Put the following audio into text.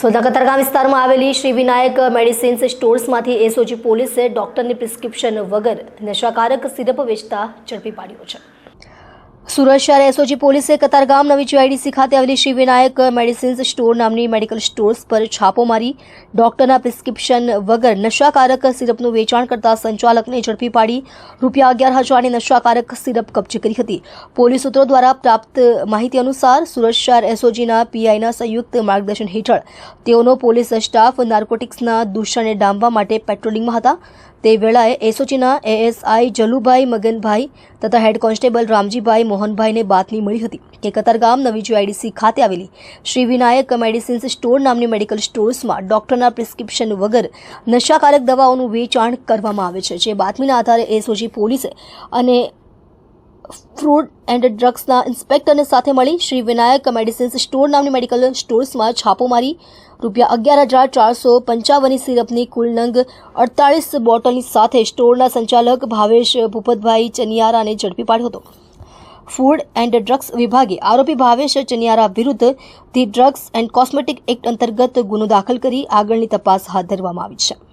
સોદા કતારગામ વિસ્તારમાં આવેલી શ્રી વિનાયક મેડિસિન્સ સ્ટોર્સમાંથી એસઓજી પોલીસે ડોક્ટરની પ્રિસ્ક્રિપ્શન વગર નશાકારક સિરપ વેચતા ઝડપી પાડ્યો છે. સુરત શહેર એસઓજી પોલીસે કતારગામ નવી જીઆઈડીસી ખાતે આવેલી શ્રી વિનાયક મેડિસિન્સ સ્ટોર નામની મેડિકલ સ્ટોર્સ પર છાપો મારી ડોક્ટરના પ્રિસ્ક્રિપ્શન વગર નશાકારક સિરપનું વેચાણ કરતા સંચાલકને ઝડપી પાડી રૂપિયા અગિયાર હજારની નશાકારક સિરપ કબજે કરી હતી. પોલીસ સૂત્રો દ્વારા પ્રાપ્ત માહિતી અનુસાર સુરત શહેર એસઓજીના પીઆઈના સંયુક્ત માર્ગદર્શન હેઠળ તેઓનો પોલીસ સ્ટાફ નાર્કોટિક્સના દૂષણને ડામવા માટે પેટ્રોલિંગમાં હતા. તે વેળાએ એસઓજીના એએસઆઈ જલુભાઈ મગનભાઈ તથા હેડ કોન્સ્ટેબલ રામજીભાઈ મોહનભાઈને બાતમી મળી હતી કે કતારગામ નવી જીઆઈડીસી ખાતે આવેલી શ્રી વિનાયક મેડિસિન્સ સ્ટોર નામની મેડિકલ સ્ટોર્સમાં ડોક્ટરના પ્રિસ્ક્રિપ્શન વગર નશાકારક દવાઓનું વેચાણ કરવામાં આવે છે. જે બાતમીના આધારે એસઓજી પોલીસે અને ફ્રૂડ એન્ડ ડ્રગ્સના ઇન્સ્પેક્ટરને સાથે મળી શ્રી વિનાયક મેડિસિન્સ સ્ટોર નામની મેડિકલ સ્ટોર્સમાં છાપો મારી. રૂપિયા અગિયાર હજાર ચારસો પંચાવનની સિરપની કુલ નંગ અડતાળીસ બોટલની સાથે સ્ટોરના સંચાલક ભાવેશ ભૂપતભાઈ ચનિયારાને ઝડપી પાડ્યો હતો. ફૂડ એન્ડ ડ્રગ્સ વિભાગે આરોપી ભાવેશ ચનિયારા વિરુદ્ધ the Drugs and Cosmetic Act અંતર્ગત ગુનો દાખલ કરી આગળની તપાસ હાથ ધરવામાં આવી છે.